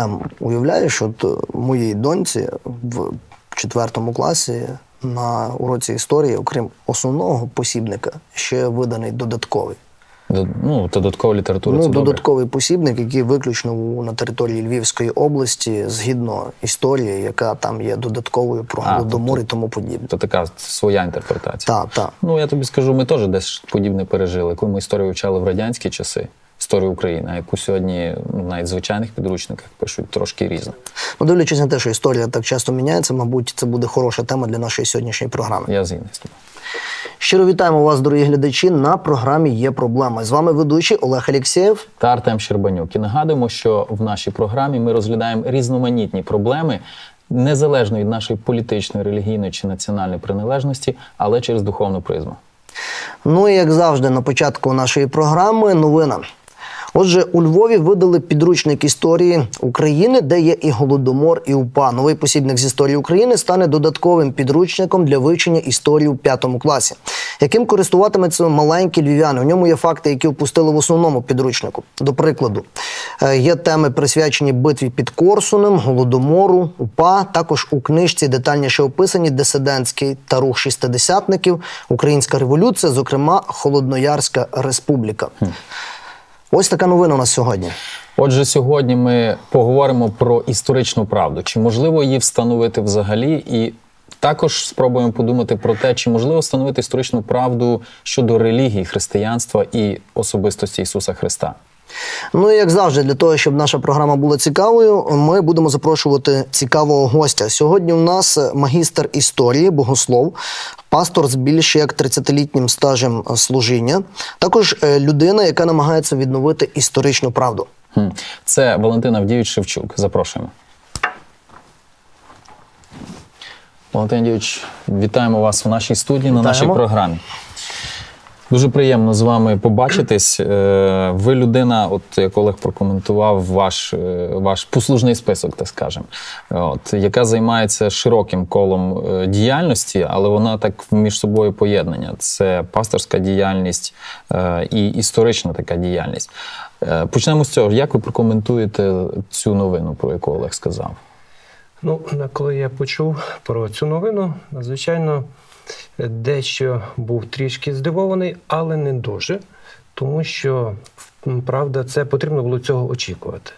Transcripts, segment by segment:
тему. Уявляєш, от е, моїй доньці в четвертому класі на уроці історії, окрім основного посібника, ще виданий додатковий. Ну, додаткова література Ну, це добре. додатковий посібник, який виключно на території Львівської області, згідно історії, яка там є додатковою про Голодомор і тому подібне. То така своя інтерпретація. Так, так. Ну, я тобі скажу, ми теж десь подібне пережили. Коли ми історію вивчали в радянські часи, історію України, а яку сьогодні навіть в звичайних підручниках пишуть трошки різно. Ну, дивлячись на те, що історія так часто міняється, мабуть, це буде хороша тема для нашої сьогоднішньої програми. Я згідний з тобою. Щиро вітаємо вас, дорогі глядачі. На програмі є проблема. З вами ведучий Олег Алєксєєв. Та Артем Щербанюк. І нагадуємо, що в нашій програмі ми розглядаємо різноманітні проблеми. Незалежно від нашої політичної, релігійної чи національної приналежності, але через духовну призму. Ну і як завжди, на початку нашої програми новина. Отже, у Львові видали підручник історії України, де є і голодомор, і УПА. Новий посібник з історії України стане додатковим підручником для вивчення історії у п'ятому класі, яким користуватимуться маленькі львів'яни. У ньому є факти, які впустили в основному підручнику. До прикладу, е, є теми присвячені битві під Корсунем, голодомору, УПА. Також у книжці детальніше описані дисидентський та рух шістидесятників, Українська революція, зокрема Холодноярська республіка. Ось така новина у нас сьогодні. Отже, сьогодні ми поговоримо про історичну правду. Чи можливо її встановити взагалі? І також спробуємо подумати про те, чи можливо встановити історичну правду щодо релігії, християнства і особистості Ісуса Христа. Ну і як завжди, для того, щоб наша програма була цікавою, ми будемо запрошувати цікавого гостя. Сьогодні у нас магістр історії, богослов, пастор з більш як 30-літнім стажем служіння, також е, людина, яка намагається відновити історичну правду. Це Валентин Авдійович Шевчук. Запрошуємо. Валентин Авдійович, вітаємо вас в нашій студії на нашій програмі. Дуже приємно з вами побачитись. Е, Ви людина, от як Олег прокоментував, ваш, е, ваш послужний список, так скажемо, от, яка займається широким колом е, діяльності, але вона так між собою поєднання. Це пасторська діяльність і історична така діяльність. Почнемо з цього. Як ви прокоментуєте цю новину, про яку Олег сказав? Ну, коли я почув про цю новину, звичайно, дещо був трішки здивований, але не дуже, тому що, правда, це потрібно було цього очікувати.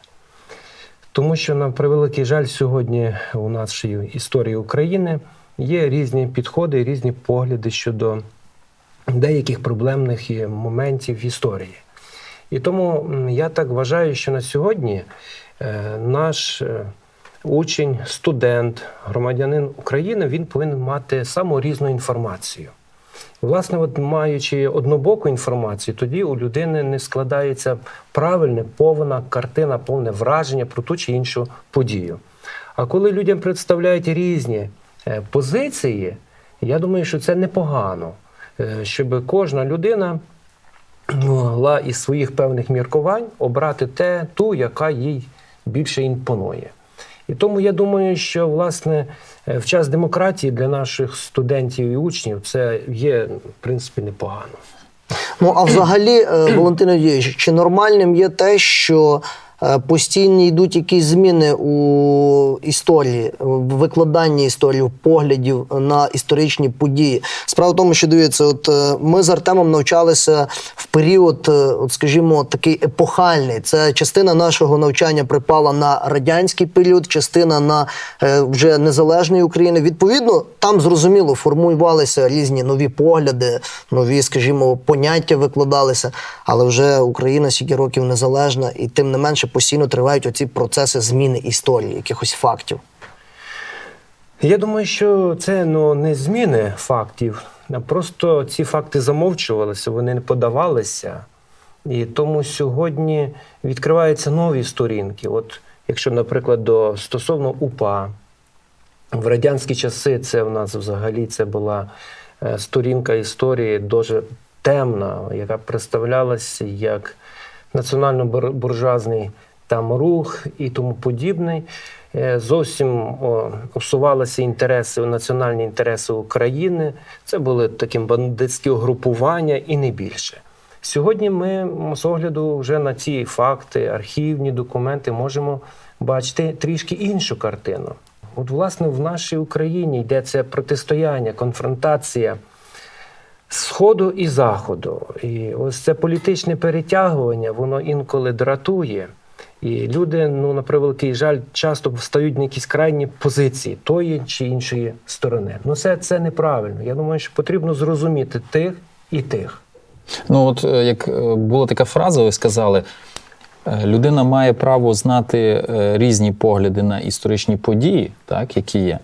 Тому що, на превеликий жаль, сьогодні у нашій історії України є різні підходи, різні погляди щодо деяких проблемних і моментів історії. І тому я так вважаю, що на сьогодні е, наш е, учень, студент, громадянин України, він повинен мати саму різну інформацію. Власне, от маючи однобоку інформацію, тоді у людини не складається правильна, повна картина, повне враження про ту чи іншу подію. А коли людям представляють різні е, позиції, я думаю, що це непогано, е, щоб кожна людина могла із своїх певних міркувань обрати те, ту, яка їй більше імпонує. І тому я думаю, що власне е, в час демократії для наших студентів і учнів це є в принципі непогано. Ну а взагалі, Валентина, Валентин чи нормальним є те, що е, постійно йдуть якісь зміни у історії, в викладанні історії, в поглядів на історичні події? Справа в тому, що дивіться, от е, ми з Артемом навчалися в період, е, от скажімо, такий епохальний. Це частина нашого навчання припала на радянський період, частина на е, вже незалежної України. Відповідно, там зрозуміло формувалися різні нові погляди, нові, скажімо, поняття викладалися. Але вже Україна стільки років незалежна, і тим не менше постійно тривають оці процеси зміни історії, якихось фактів. Я думаю, що це ну, не зміни фактів, а просто ці факти замовчувалися, вони не подавалися. І тому сьогодні відкриваються нові сторінки. От якщо, наприклад, до стосовно УПА, в радянські часи це в нас взагалі це була е, сторінка історії дуже темна, яка представлялася як національно-буржуазний там рух і тому подібний. Е, Зовсім усувалися інтереси, національні інтереси України. Це були такі бандитські угрупування і не більше. Сьогодні ми з огляду вже на ці факти, архівні документи можемо бачити трішки іншу картину. От, власне, в нашій Україні йде це протистояння, конфронтація Сходу і Заходу. І ось це політичне перетягування, воно інколи дратує. І люди, ну на превеликий жаль, часто встають на якісь крайні позиції тої чи іншої сторони. Ну, це, це неправильно. Я думаю, що потрібно зрозуміти тих і тих. Ну, от е, як е, була така фраза, ви сказали, е, людина має право знати різні погляди на історичні події, так, які є,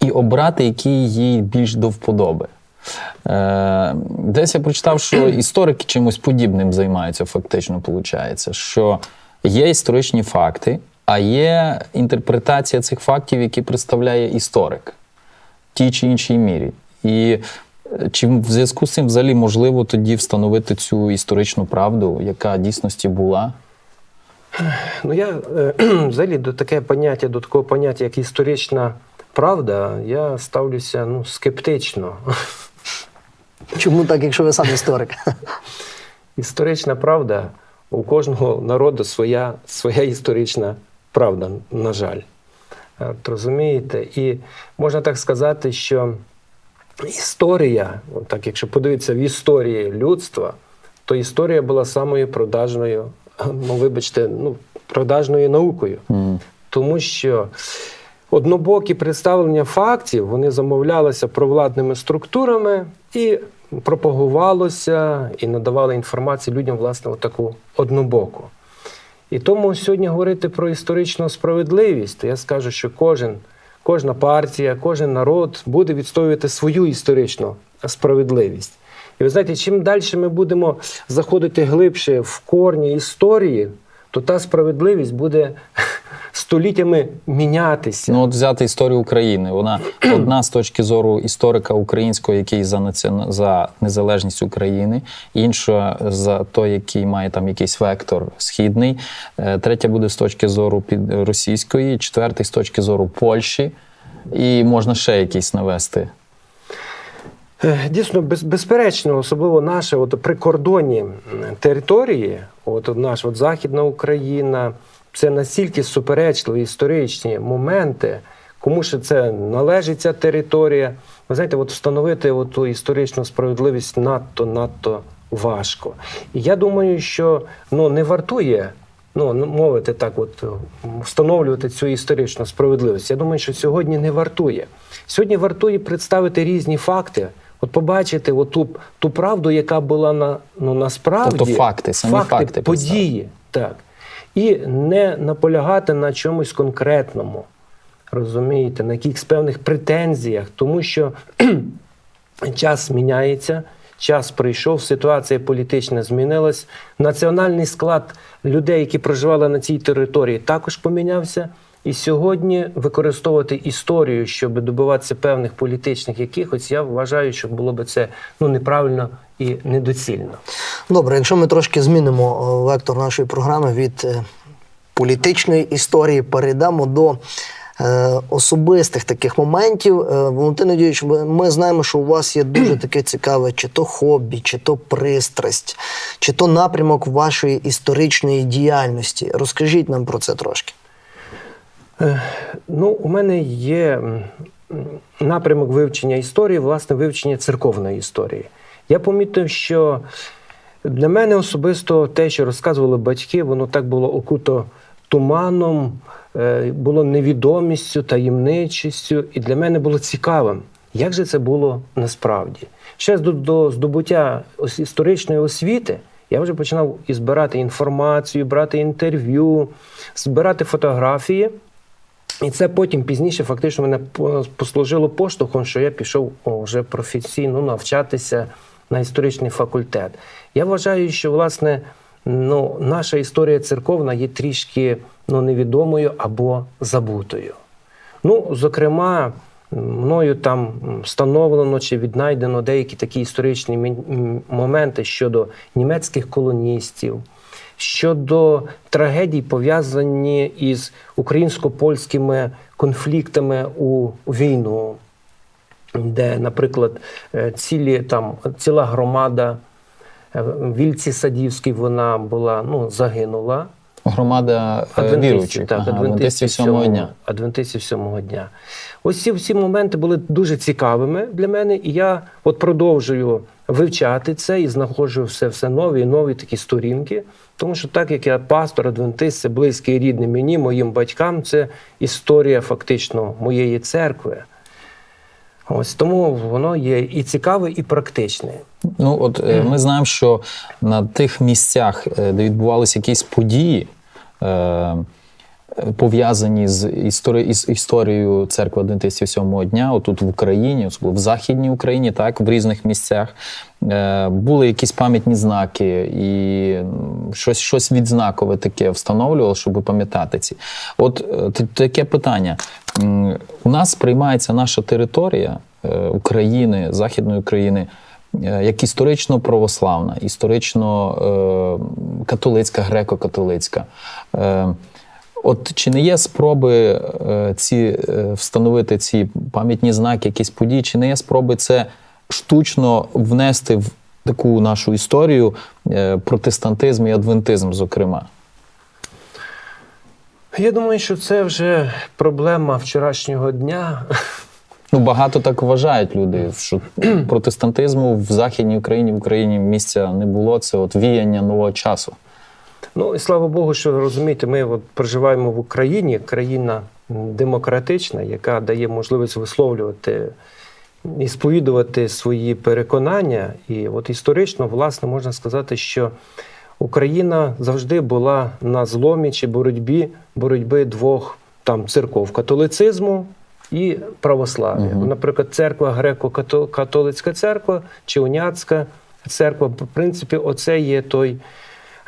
і обрати, які їй більш до вподоби. Е, Десь я прочитав, що історики чимось подібним займаються, фактично, виходить, що є історичні факти, а є інтерпретація цих фактів, які представляє історик в тій чи іншій мірі. І е, чи в зв'язку з цим взагалі можливо тоді встановити цю історичну правду, яка дійсності була? Ну я е, взагалі до таке поняття, до такого поняття, як історична правда, я ставлюся ну, скептично. Чому так, якщо ви сам історик? Історична правда у кожного народу своя, своя історична правда, на жаль. От, розумієте? І можна так сказати, що історія, так, якщо подивитися в історії людства, то історія була самою продажною, ну, вибачте, ну, продажною наукою. Тому що однобокі представлення фактів вони замовлялися провладними структурами і пропагувалося і надавали інформацію людям, власне, таку однобоку. І тому сьогодні говорити про історичну справедливість, то я скажу, що кожен, кожна партія, кожен народ буде відстоювати свою історичну справедливість. І ви знаєте, чим далі ми будемо заходити глибше в корні історії, то та справедливість буде століттями мінятися. Ну, от взяти історію України. Вона одна з точки зору історика українського, який за націон... за незалежність України, інша за той, який має там якийсь вектор східний. Е, Третя буде з точки зору під російської, четвертий з точки зору Польщі. І можна ще якийсь навести. Е, Дійсно, без, безперечно, особливо наші от, прикордонні території, от наша от Західна Україна, це настільки суперечливі історичні моменти, кому ж це належить ця територія. Ви знаєте, от встановити от ту історичну справедливість надто надто важко. І я думаю, що ну, не вартує. Ну, мовити так, от встановлювати цю історичну справедливість. Я думаю, що сьогодні не вартує. Сьогодні вартує представити різні факти, от побачити от ту, ту правду, яка була на ну насправді Тобто факти, самі факти події, так. І не наполягати на чомусь конкретному, розумієте, на якихось певних претензіях, тому що час міняється, час прийшов, ситуація політична змінилась. Національний склад людей, які проживали на цій території, також помінявся. І сьогодні використовувати історію, щоб добиватися певних політичних якихось, я вважаю, що було би це ну неправильно і недоцільно. Добре, якщо ми трошки змінимо е, вектор нашої програми від е, політичної історії, перейдемо до е, особистих таких моментів. Валентин Надійович, ми знаємо, що у вас є дуже таке цікаве, чи то хобі, чи то пристрасть, чи то напрямок вашої історичної діяльності. Розкажіть нам про це трошки. Ну, у мене є напрямок вивчення історії, власне, вивчення церковної історії. Я помітив, що для мене особисто те, що розказували батьки, воно так було окуто туманом, е, було невідомістю, таємничістю, і для мене було цікавим, як же це було насправді. Ще до здобуття історичної освіти я вже починав і збирати інформацію, брати інтерв'ю, збирати фотографії. І це потім пізніше фактично мене по- послужило поштовхом, що я пішов вже професійно навчатися на історичний факультет. Я вважаю, що власне ну, наша історія церковна є трішки ну, невідомою або забутою. Ну, зокрема, мною там встановлено чи віднайдено деякі такі історичні моменти щодо німецьких колоністів, щодо трагедій, пов'язані із українсько-польськими конфліктами у війну, де, наприклад, е, цілі там ціла громада е, Вільці Садівській вона була ну, загинула. Громада е, віруючих. так, Ага, адвентистів сьомого дня. Адвентистів сьомого дня. Ось ці всі моменти були дуже цікавими для мене, і я от продовжую вивчати це і знаходжу все, все нові і нові такі сторінки. Тому що так як я пастор, адвентист, це близький рідний мені, моїм батькам, це історія фактично моєї церкви. Ось тому воно є і цікаве, і практичне. Ну, от е, ми знаємо, що на тих місцях, е, де відбувалися якісь події, е, пов'язані з, історі... із історією церкви Адвентистів сьомого дня, отут в Україні, особливо в Західній Україні, так, в різних місцях, е, були якісь пам'ятні знаки і щось, щось відзнакове таке встановлювало, щоб пам'ятати ці. От е, таке питання. У нас приймається наша територія е, України, Західної України. Як історично православна, історично е, католицька, греко-католицька. От чи не є спроби е, ці, е, встановити ці пам'ятні знаки, якісь події, чи не є спроби це штучно внести в таку нашу історію е, протестантизм і адвентизм, зокрема? Я думаю, що це вже проблема вчорашнього дня. Ну, багато так вважають люди, що протестантизму в Західній Україні, в Україні місця не було. Це от віяння нового часу. Ну і слава Богу, що розумієте, ми от проживаємо в Україні, країна демократична, яка дає можливість висловлювати і сповідувати свої переконання. І от історично, власне, можна сказати, що Україна завжди була на зломі чи боротьбі боротьби двох там церков католицизму і православ'я. Мгм. Наприклад, церква греко-католицька церква чи уняцька церква, в принципі, оце є той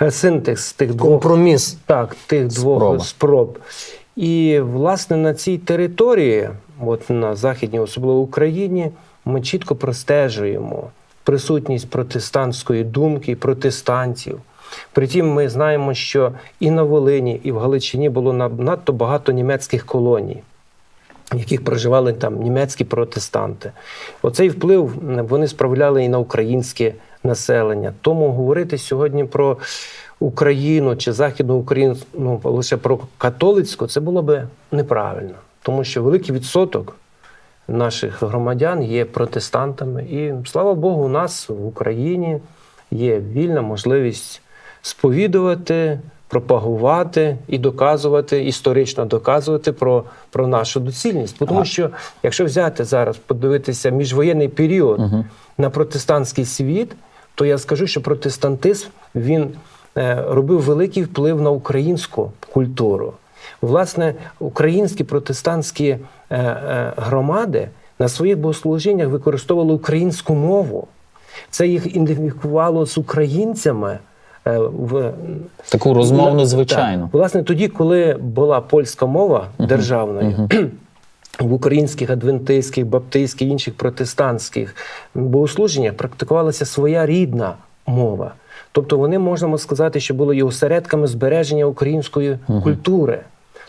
е, синтекс тих двох Компроміс. так, тих двох Спроба. спроб. І, власне, на цій території, от на Західній, особливо Україні, ми чітко простежуємо присутність протестантської думки, протестантів. Притім, ми знаємо, що і на Волині, і в Галичині було надто багато німецьких колоній. В яких проживали там німецькі протестанти. Оцей вплив вони справляли і на українське населення. Тому говорити сьогодні про Україну чи Західну Україну ну, лише про католицьку, це було би неправильно, тому що великий відсоток наших громадян є протестантами. І слава Богу, у нас в Україні є вільна можливість сповідувати, пропагувати і доказувати, історично доказувати про, про нашу доцільність. Тому А. що, якщо взяти зараз, подивитися міжвоєнний період Мгм. на протестантський світ, то я скажу, що протестантизм він е, робив великий вплив на українську культуру. Власне, українські протестантські е, е, громади на своїх богослужіннях використовували українську мову. Це їх ідентифікувало з українцями. В Таку розмовну, Так. Власне, тоді, коли була польська мова державною, в українських адвентистських, баптистських, інших протестантських богослуженнях практикувалася своя рідна мова. Тобто вони, можна сказати, що були і осередками збереження української культури.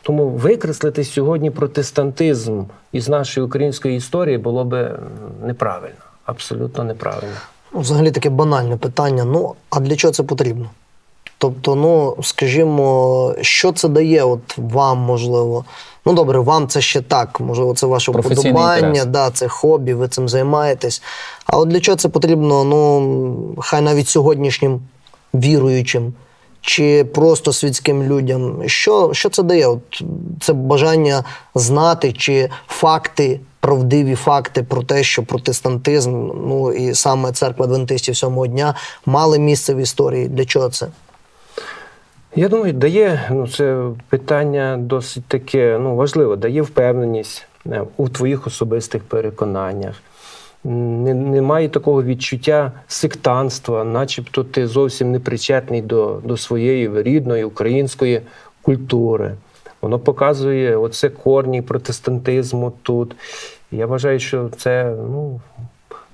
Тому викреслити сьогодні протестантизм із нашої української історії було би неправильно, абсолютно неправильно. Взагалі таке банальне питання. Ну, а для чого це потрібно? Тобто, ну, скажімо, що це дає от вам, можливо? Ну, добре, вам це ще так, можливо, це ваше вподобання, да, це хобі, ви цим займаєтесь. А от для чого це потрібно, ну, хай навіть сьогоднішнім віруючим чи просто світським людям? Що, що це дає? От це бажання знати, чи факти, правдиві факти про те, що протестантизм, ну і саме церква адвентистів сьомого дня мали місце в історії. Для чого це? Я думаю, дає ну, це питання досить таке ну, важливе, дає впевненість е, у твоїх особистих переконаннях. Немає такого відчуття сектанства, начебто ти зовсім не причетний до, до своєї рідної української культури. Воно показує оце корні протестантизму тут. Я вважаю, що це ну,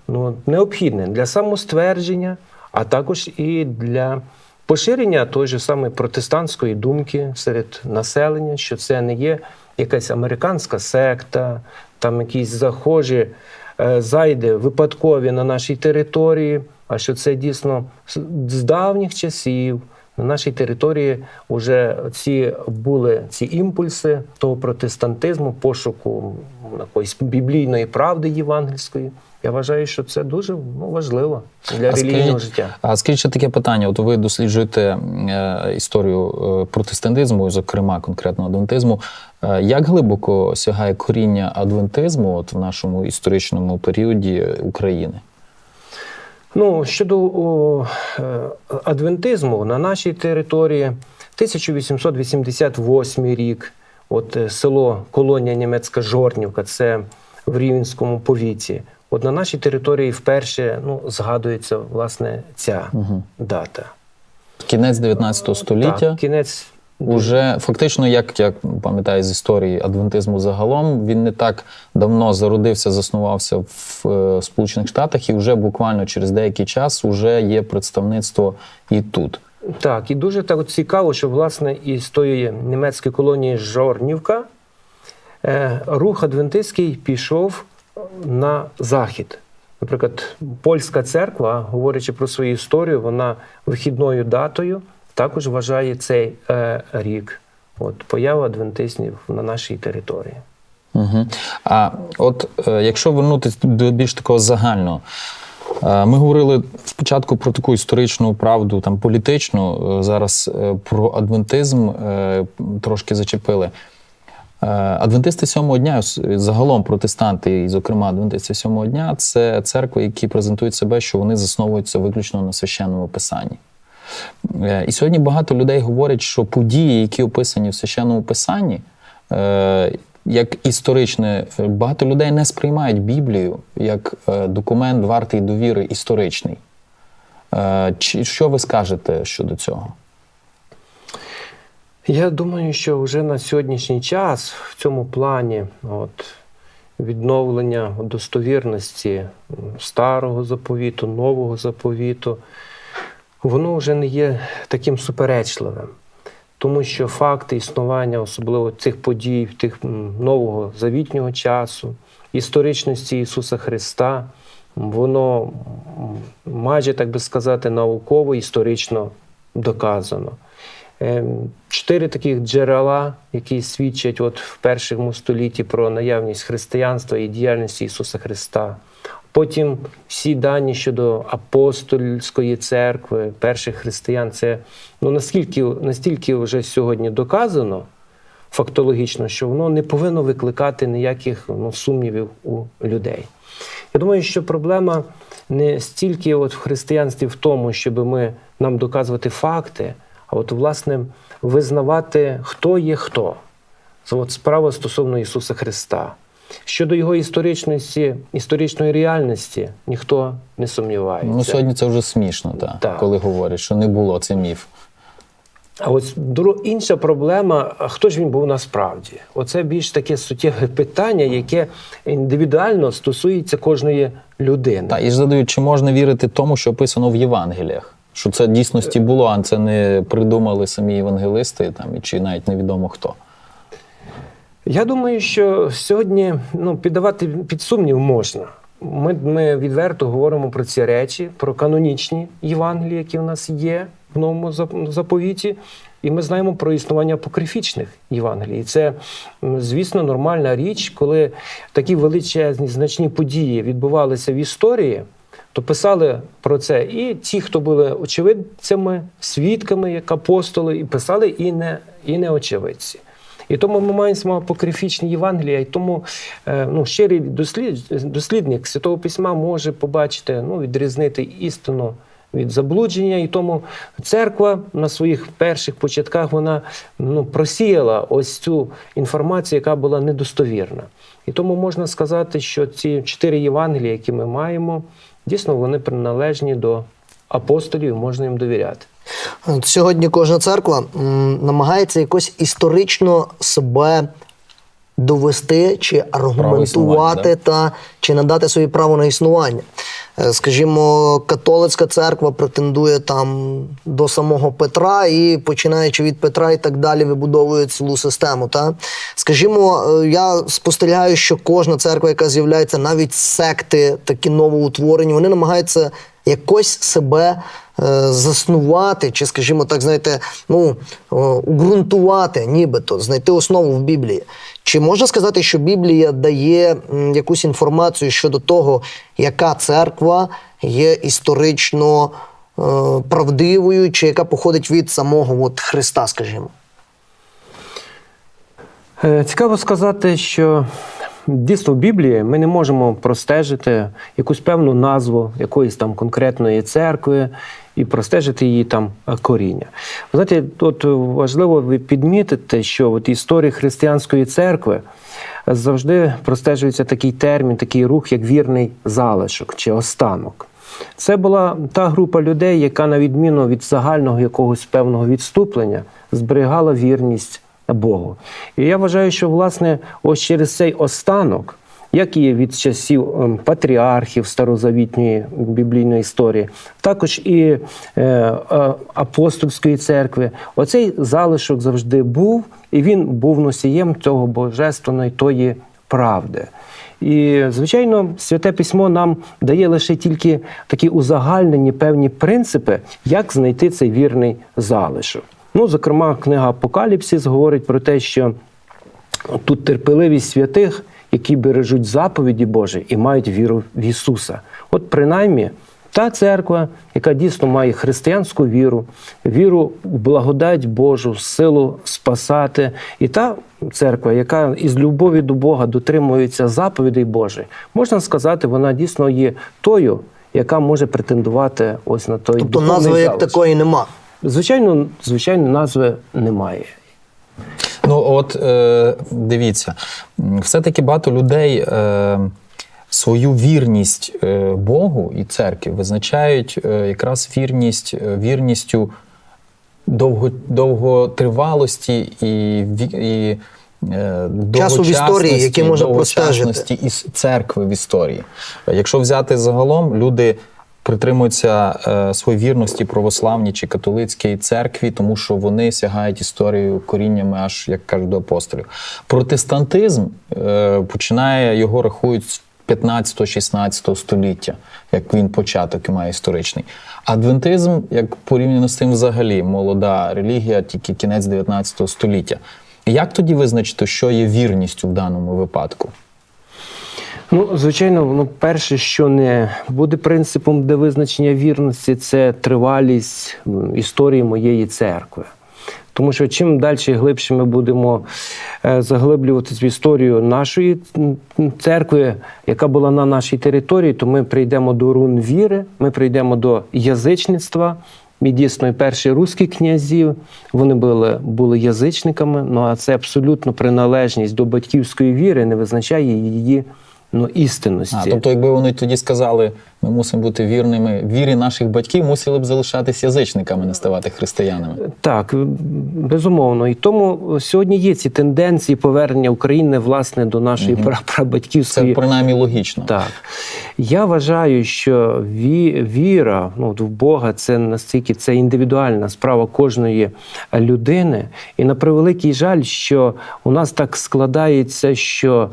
ну, необхідне для самоствердження, а також і для поширення той ж самої протестантської думки серед населення, що це не є якась американська секта, там якісь захожі е, зайди випадкові на нашій території, а що це дійсно з давніх часів на нашій території вже ці були ці імпульси того протестантизму, пошуку якоїсь біблійної правди євангельської. Я вважаю, що це дуже ну, важливо для А релігійного скажіть, життя. А скажіть ще таке питання: от ви досліджуєте е, історію е, протестантизму, зокрема конкретно адвентизму. Е, як глибоко сягає коріння адвентизму от в нашому історичному періоді України? Ну, щодо о, е, адвентизму на нашій території 1888 рік, от е, село колонія німецька Жорнівка, це в Рівненському повіті. От на нашій території вперше ну, згадується власне ця дата. Кінець 19 століття. Так, кінець Уже фактично, як я пам'ятаю з історії адвентизму загалом, він не так давно зародився, заснувався в е, Сполучених Штатах, і вже буквально через деякий час вже є представництво і тут. Так, і дуже так цікаво, що власне із тої німецької колонії Жорнівка е, рух адвентистський пішов на захід. Наприклад, польська церква, говорячи про свою історію, вона вихідною датою також вважає цей е, рік. От поява адвентистів на нашій території. Угу. А от е, якщо вернутися до більш такого загального, е, ми говорили спочатку про таку історичну правду, там політичну. е, Зараз е, про адвентизм трошки зачепили. Адвентисти сьомого дня, загалом протестанти, і, зокрема, адвентисти сьомого дня, це церкви, які презентують себе, що вони засновуються виключно на священному писанні. Е, І сьогодні багато людей говорять, що події, які описані в священному писанні, е, як історичне, багато людей не сприймають Біблію як е, документ вартий довіри історичний. Що ви скажете щодо цього? Я думаю, що вже на сьогоднішній час в цьому плані от, відновлення достовірності старого заповіту, нового заповіту, воно вже не є таким суперечливим. Тому що факти існування, особливо цих подій, тих нового завітнього часу, історичності Ісуса Христа, воно майже, так би сказати, науково, історично доказано. Ем, Чотири таких джерела, які свідчать от в першому столітті про наявність християнства і діяльності Ісуса Христа. Потім всі дані щодо апостольської церкви, перших християн, це ну, наскільки, настільки вже сьогодні доказано фактологічно, що воно не повинно викликати ніяких ну, сумнівів у людей. Я думаю, що проблема не стільки от в християнстві в тому, щоб ми нам доказувати факти, а от власне визнавати, хто є хто. Це от справа стосовно Ісуса Христа. Щодо його історичності, історичної реальності ніхто не сумнівається. Ну, сьогодні це вже смішно, та, Так. коли говорять, що не було це міф. А ось інша проблема: хто ж він був насправді? Оце більш таке суттєве питання, яке індивідуально стосується кожної людини. Та, і ж задають, чи можна вірити тому, що описано в Євангеліях? Що це дійсності було, а це не придумали самі євангелисти, там, чи навіть невідомо хто. Я думаю, що сьогодні ну, піддавати під сумнів можна. Ми, ми відверто говоримо про ці речі, про канонічні Євангелії, які в нас є в новому заповіті. І ми знаємо про існування апокрифічних Євангелій. І Це, звісно, нормальна річ, коли такі величезні значні події відбувалися в історії, то писали про це і ті, хто були очевидцями, свідками, як апостоли, і писали і не, і не очевидці. І тому ми маємо апокрифічні Євангелія, і тому е, ну, щирий дослід, дослідник Святого Письма може побачити, ну, відрізнити істину від заблудження. І тому церква на своїх перших початках вона ну, просіяла ось цю інформацію, яка була недостовірна. І тому можна сказати, що ці чотири Євангелія, які ми маємо, дійсно вони приналежні до апостолів, можна їм довіряти. Сьогодні кожна церква намагається якось історично себе довести чи аргументувати та чи надати собі право на існування. Е, Скажімо, католицька церква претендує там до самого Петра і починаючи від Петра і так далі вибудовує цілу систему. Та? Скажімо, е, я спостерігаю, що кожна церква, яка з'являється, навіть секти, такі новоутворені, вони намагаються якось себе е, заснувати, чи, скажімо так, знаєте, ну, е, нібито, знайти основу в Біблії. Чи можна сказати, що Біблія дає якусь інформацію щодо того, яка церква є історично е, правдивою, чи яка походить від самого от, Христа, скажімо? Цікаво сказати, що дійсно в Біблії ми не можемо простежити якусь певну назву якоїсь там конкретної церкви і простежити її там е, коріння. Знаєте, тут важливо підмітити, що от історії християнської церкви завжди простежується такий термін, такий рух, як вірний залишок чи останок. Це була та група людей, яка, на відміну від загального якогось певного відступлення, зберігала вірність Богу. І я вважаю, що власне ось через цей останок, як і від часів ем, патріархів старозавітньої біблійної історії, також і е, е, апостольської церкви, оцей залишок завжди був, і він був носієм цього божественної тої правди. І, звичайно, святе письмо нам дає лише тільки такі узагальнені певні принципи, як знайти цей вірний залишок. Ну, зокрема, книга Апокаліпсис говорить про те, що тут терпеливість святих, які бережуть заповіді Божі і мають віру в Ісуса. От принаймні. Та церква, яка дійсно має християнську віру, віру в благодать Божу, силу спасати, і та церква, яка із любові до Бога дотримується заповідей Божих, можна сказати, вона дійсно є тою, яка може претендувати ось на той Тобто назви як такої нема. Звичайно, звичайно, назви немає. Ну, от е, дивіться, все-таки багато людей е, свою вірність е, Богу і церкві визначають е, якраз вірність, е, вірністю довго, довготривалості і, і е, Часу в історії, який можна довгочасності і церкви в історії. Якщо взяти загалом, люди притримуються е, своєї вірності православній чи католицькій церкві, тому що вони сягають історію коріннями аж, як кажуть, до апостолів. Протестантизм е, починає його рахують з 15-16 століття, як він початок має історичний. Адвентизм, як порівняно з тим, взагалі молода релігія, тільки кінець 19 століття. Як тоді визначити, що є вірністю в даному випадку? Ну, звичайно, ну, перше, що не буде принципом для визначення вірності, це тривалість історії моєї церкви. Тому що чим далі і глибше ми будемо е, заглиблюватись в історію нашої церкви, яка була на нашій території, то ми прийдемо до рун віри, ми прийдемо до язичництва. І дійсно, перші руські князі вони були, були язичниками. Ну а це абсолютно приналежність до батьківської віри не визначає її ну, істинності. А, тобто, якби вони тоді сказали, ми мусимо бути вірними, вірі наших батьків мусили б залишатись язичниками, не ставати християнами. Так, безумовно. І тому сьогодні є ці тенденції повернення України власне до нашої угу. Це прабатьківської. принаймні логічно. Так. Я вважаю, що ві- віра ну, в Бога це настільки це індивідуальна справа кожної людини. І на превеликий жаль, що у нас так складається, що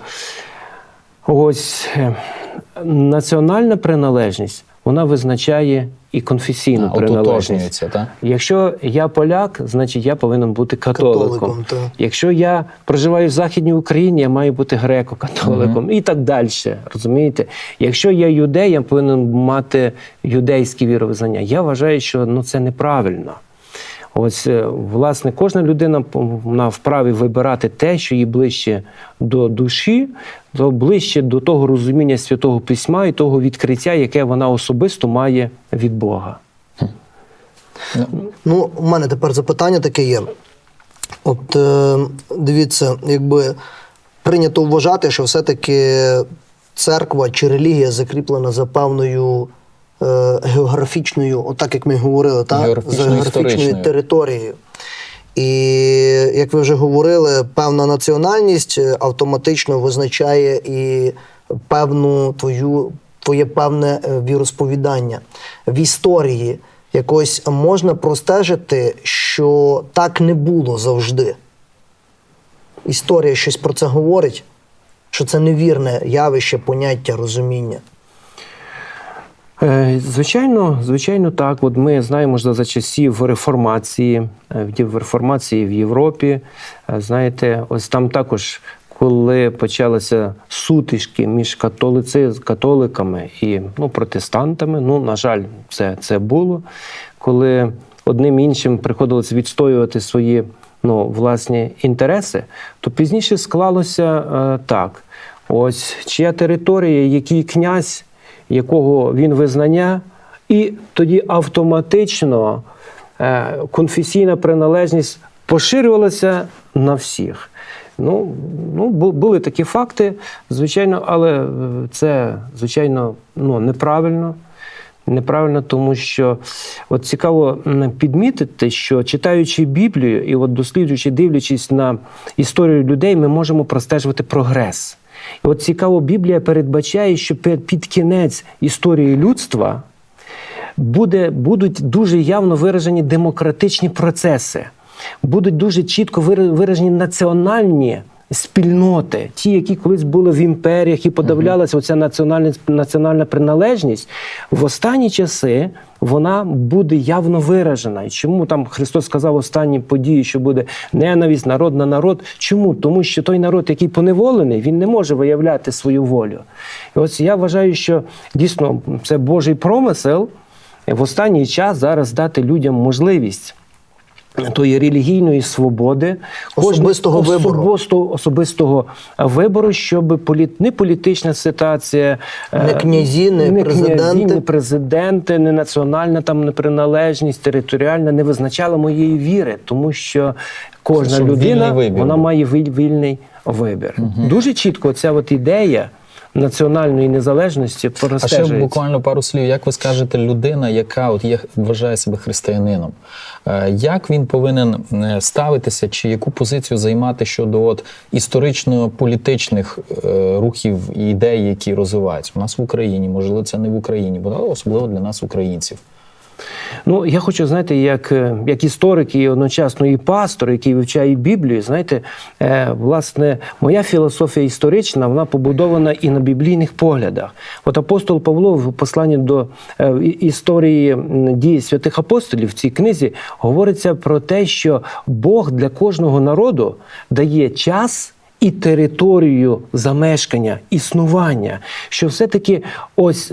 ось е, національна приналежність вона визначає і конфесійну А, приналежність. так? Якщо я поляк, значить я повинен бути католиком. Католиком. Якщо я проживаю в Західній Україні, я маю бути греко-католиком і так далі. Розумієте? Якщо я юдей, я повинен мати юдейське віровизнання. Я вважаю, що ну, це неправильно. Ось, е, власне, кожна людина вона вправі вибирати те, що їй ближче до душі, то ближче до того розуміння святого письма і того відкриття, яке вона особисто має від Бога. Ну, у мене тепер запитання таке є. От е, дивіться, якби прийнято вважати, що все-таки церква чи релігія закріплена за певною географічною, отак як ми говорили, та, за Географічною, географічною територією. І як ви вже говорили, певна національність е, автоматично визначає і певну твою, твоє певне е, віросповідання. В історії якось можна простежити, що так не було завжди. Історія щось про це говорить, що це невірне явище, поняття, розуміння. Е, Звичайно, звичайно, так. От ми знаємо що за часів реформації, е, в реформації в Європі. е, Знаєте, ось там також, коли почалися сутички між католици, католиками і ну, протестантами, ну, на жаль, це, це було, коли одним іншим приходилось відстоювати свої ну, власні інтереси, то пізніше склалося е, так: ось чия територія, який князь якого він визнання, і тоді автоматично е, конфесійна приналежність поширювалася на всіх. Ну, ну, були такі факти, звичайно, але е, це, звичайно, ну, неправильно. Неправильно, тому що от цікаво підмітити, що читаючи Біблію і от досліджуючи, дивлячись на історію людей, ми можемо простежувати прогрес. І от цікаво, Біблія передбачає, що під, кінець історії людства буде, будуть дуже явно виражені демократичні процеси, будуть дуже чітко вира- виражені національні спільноти, ті, які колись були в імперіях і подавлялася оця національна, національна приналежність, в останні часи вона буде явно виражена. І чому там Христос сказав останні події, що буде ненависть, народ на народ? Чому? Тому що той народ, який поневолений, він не може виявляти свою волю. І ось я вважаю, що дійсно це Божий промисел в останній час зараз дати людям можливість. Тої релігійної свободи, Особистого вибору. особисто- особистого вибору, щоб полі... не політична ситуація, Не е, князі, не князі, президенти. не президенти, не національна там неприналежність, територіальна не визначала моєї віри, тому що кожна Щоб людина вона має вільний вибір. Дуже чітко ця от ідея національної незалежності А ще буквально пару слів. Як ви скажете, людина, яка от є, вважає себе християнином, е, як він повинен е, ставитися, чи яку позицію займати щодо от історично-політичних е, рухів і ідей, які розвиваються у нас в Україні? Можливо, це не в Україні, бо особливо для нас, українців. Ну, я хочу, знаєте, як, е, як історик і одночасно і пастор, який вивчає Біблію, знаєте, е, власне, моя філософія історична, вона побудована і на біблійних поглядах. От апостол Павло в посланні до е, історії дії святих апостолів в цій книзі говориться про те, що Бог для кожного народу дає час і територію замешкання, існування, що все-таки ось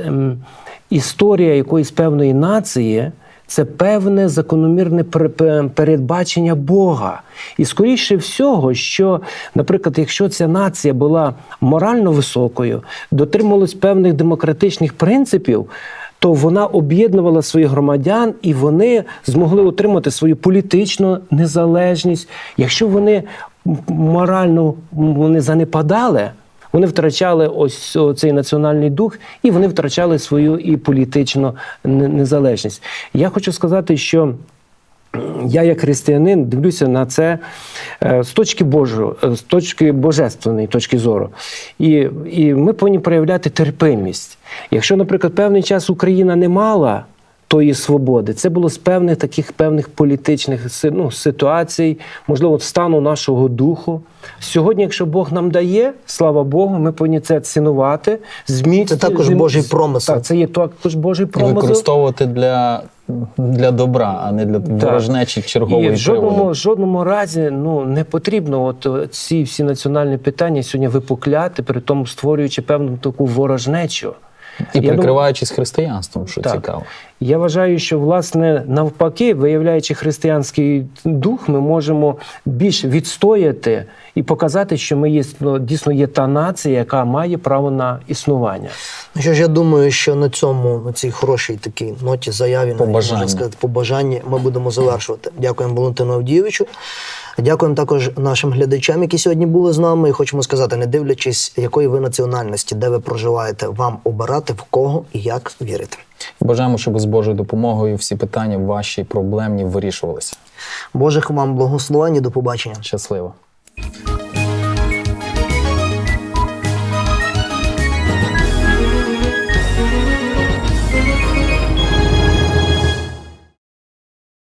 історія якоїсь певної нації. Це певне закономірне пер- передбачення Бога. І скоріше всього, що, наприклад, якщо ця нація була морально високою, дотримувалась певних демократичних принципів, то вона об'єднувала своїх громадян і вони змогли отримати свою політичну незалежність. Якщо вони морально вони занепадали, вони втрачали ось цей національний дух, і вони втрачали свою і політичну незалежність. Я хочу сказати, що я, як християнин, дивлюся на це е, з точки Божої, е, з точки божественної точки зору. І, і ми повинні проявляти терпимість. Якщо, наприклад, певний час Україна не мала тої свободи, це було з певних таких певних політичних ну, ситуацій, можливо, стану нашого духу. Сьогодні, якщо Бог нам дає, слава Богу, ми повинні це цінувати, зміцнити. Це також Божий промисел. Так, це є також Божий промисел. використовувати для, для добра, а не для ворожнечі чергової І в жодному, приводу. жодному разі ну, не потрібно от е, ці всі національні питання сьогодні випукляти, при тому створюючи певну таку ворожнечу. І Я думаю- прикриваючись християнством, що Так. цікаво. Я вважаю, що власне навпаки, виявляючи християнський дух, ми можемо більш відстояти і показати, що ми є ну, дійсно є та нація, яка має право на існування. Ну що ж, я думаю, що на цьому, на цій хорошій такій ноті заяві, можна сказати, побажанні, ми будемо завершувати. Дякуємо Валентину Авдійовичу. Дякуємо також нашим глядачам, які сьогодні були з нами. І хочемо сказати, не дивлячись, якої ви національності, де ви проживаєте, вам обирати в кого і як вірити. Бажаємо, щоб з Божою допомогою всі питання ваші проблемні вирішувалися. Божих вам благословень і до побачення. Щасливо.